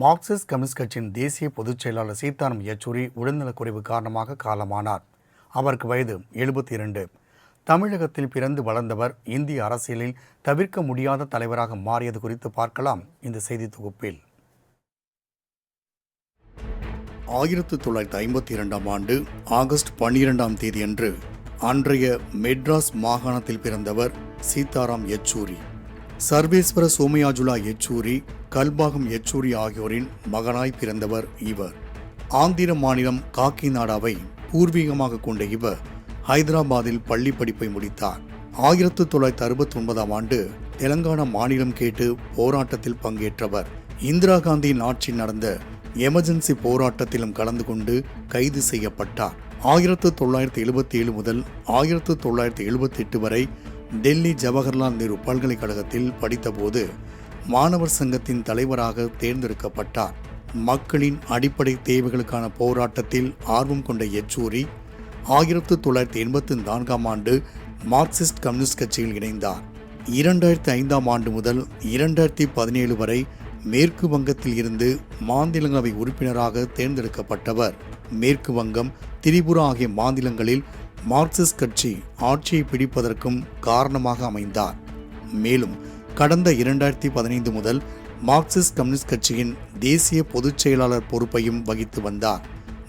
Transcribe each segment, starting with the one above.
Marxist communist கட்சியின் தேசிய பொதுச் செயலாளர் சீதாராம் யெச்சூரி உடல்நலக்குறைவு காரணமாக காலமானார். அவருக்கு வயது எழுபத்தி இரண்டு தமிழகத்தில் பிறந்து வளர்ந்தவர் இந்திய அரசியலில் தவிர்க்க முடியாத தலைவராக மாறியது குறித்து பார்க்கலாம் இந்த செய்தி தொகுப்பில். ஆயிரத்து தொள்ளாயிரத்து ஐம்பத்தி இரண்டாம் ஆண்டு ஆகஸ்ட் பன்னிரெண்டாம் தேதியன்று அன்றைய மெட்ராஸ் மாகாணத்தில் பிறந்தவர் சீதாராம் யெச்சூரி. சர்வேஸ்வர சோமயாஜுலா யெச்சூரி கல்பாகம் யெச்சூரி ஆகியோரின் மகனாய் பிறந்தவர் இவர். ஆந்திர மாநிலம் காக்கிநாடாவை பூர்வீகமாக கொண்ட இவர் ஹைதராபாத்தில் பள்ளி படிப்பை முடித்தார். ஆயிரத்து தொள்ளாயிரத்து அறுபத்தி ஒன்பதாம் ஆண்டு தெலங்கானா மாநிலம் கேட்டு போராட்டத்தில் பங்கேற்றவர். இந்திரா காந்தியின் ஆட்சி நடந்த எமர்ஜென்சி போராட்டத்திலும் கலந்து கொண்டு கைது செய்யப்பட்டார். ஆயிரத்து தொள்ளாயிரத்து எழுபத்தி ஏழு முதல் ஆயிரத்து தொள்ளாயிரத்து எழுபத்தி எட்டு வரை டெல்லி ஜவஹர்லால் நேரு பல்கலைக்கழகத்தில் படித்தபோது மாணவர் சங்கத்தின் தலைவராக தேர்ந்தெடுக்கப்பட்டார். மக்களின் அடிப்படை தேவைகளுக்கான போராட்டத்தில் ஆர்வம் கொண்ட யெச்சூரி ஆயிரத்து தொள்ளாயிரத்தி எண்பத்தி நான்காம் ஆண்டு மார்க்சிஸ்ட் கம்யூனிஸ்ட் கட்சியில் இணைந்தார். இரண்டாயிரத்தி ஐந்தாம் ஆண்டு முதல் இரண்டாயிரத்தி பதினேழு வரை மேற்கு வங்கத்தில் இருந்து மாநிலங்களவை உறுப்பினராக தேர்ந்தெடுக்கப்பட்டவர். மேற்கு வங்கம் திரிபுரா ஆகிய மாநிலங்களில் மார்க்சிஸ்ட் கட்சி ஆட்சியை பிடிப்பதற்கும் காரணமாக அமைந்தார். மேலும் கடந்த இரண்டாயிரத்தி பதினைந்து முதல் மார்க்சிஸ்ட் கம்யூனிஸ்ட் கட்சியின் தேசிய பொதுச் செயலாளர் பொறுப்பையும் வகித்து வந்தார்.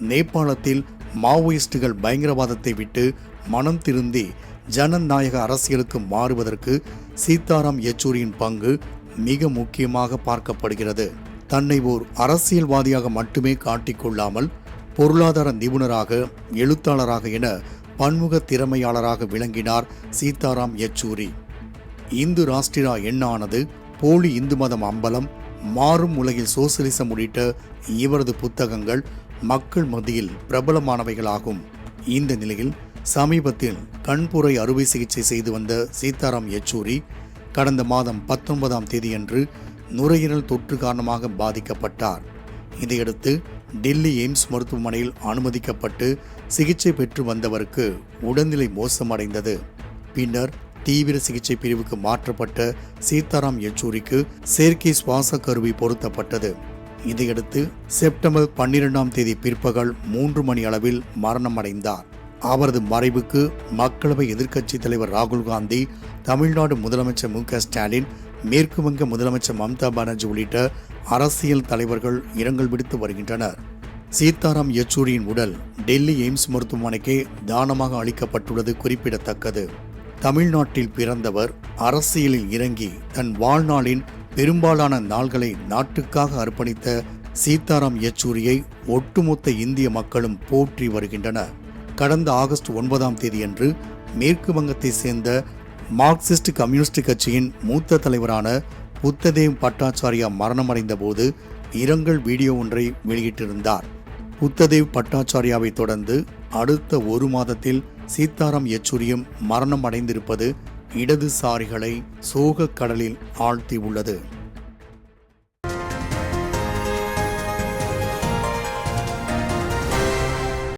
நேபாளத்தில் மாவோயிஸ்டுகள் பயங்கரவாதத்தை விட்டு மனம் திருந்தி ஜனநாயக அரசியலுக்கு மாறுவதற்கு சீதாராம் யெச்சூரியின் பங்கு மிக முக்கியமாக பார்க்கப்படுகிறது. தன்னை ஓர் அரசியல்வாதியாக மட்டுமே காட்டிக்கொள்ளாமல் பொருளாதார நிபுணராக எழுத்தாளராக என பன்முக திறமையாளராக விளங்கினார் சீதாராம் யெச்சூரி. இந்து ராஷ்டிரா எண்ணானது போலி இந்து மதம் அம்பலம் மாறும் உலகில் சோசியலிசம் உள்ளிட்ட இவரது புத்தகங்கள் மக்கள் மத்தியில் பிரபலமானவைகளாகும். இந்த நிலையில் சமீபத்தில் கண்புரை அறுவை சிகிச்சை செய்து வந்த சீதாராம் யெச்சூரி கடந்த மாதம் பத்தொன்பதாம் தேதியன்று நுரையீரல் தொற்று காரணமாக பாதிக்கப்பட்டார். இதையடுத்து டெல்லி எய்ம்ஸ் மருத்துவமனையில் அனுமதிக்கப்பட்டு சிகிச்சை பெற்று வந்தவருக்கு உடல்நிலை மோசமடைந்தது. பின்னர் தீவிர சிகிச்சை பிரிவுக்கு மாற்றப்பட்ட சீதாராம் யெச்சூரிக்கு செயற்கை சுவாச கருவி பொருத்தப்பட்டது. இதையடுத்து செப்டம்பர் பன்னிரெண்டாம் தேதி பிற்பகல் மூன்று மணி அளவில் மரணமடைந்தார். அவரது மறைவுக்கு மக்களவை எதிர்க்கட்சித் தலைவர் ராகுல் காந்தி தமிழ்நாடு முதலமைச்சர் மு க ஸ்டாலின் மேற்கு வங்க முதலமைச்சர் மம்தா பானர்ஜி உள்ளிட்ட அரசியல் தலைவர்கள் இரங்கல் விடுத்து வருகின்றனர். சீதாராம் யெச்சூரியின் உடல் டெல்லி எய்ம்ஸ் மருத்துவமனைக்கே தானமாக அளிக்கப்பட்டுள்ளது குறிப்பிடத்தக்கது. தமிழ்நாட்டில் பிறந்தவர் அரசியலில் இறங்கி தன் வாழ்நாளின் பெரும்பாலான நாள்களை நாட்டுக்காக அர்ப்பணித்த சீதாராம் யெச்சூரியை ஒட்டுமொத்த இந்திய மக்களும் போற்றி வருகின்றனர். கடந்த ஆகஸ்ட் ஒன்பதாம் தேதியன்று மேற்கு வங்கத்தை சேர்ந்த மார்க்சிஸ்ட் கம்யூனிஸ்ட் கட்சியின் மூத்த தலைவரான புத்ததேவ் பட்டாச்சாரியா மரணமடைந்த போது இரங்கல் வீடியோ ஒன்றை வெளியிட்டிருந்தார். புத்ததேவ் பட்டாச்சாரியாவை தொடர்ந்து அடுத்த ஒரு மாதத்தில் சீதாராம் யெச்சூரியும் மரணம் அடைந்திருப்பது இடதுசாரிகளை சோகக் கடலில் ஆழ்த்தியுள்ளது.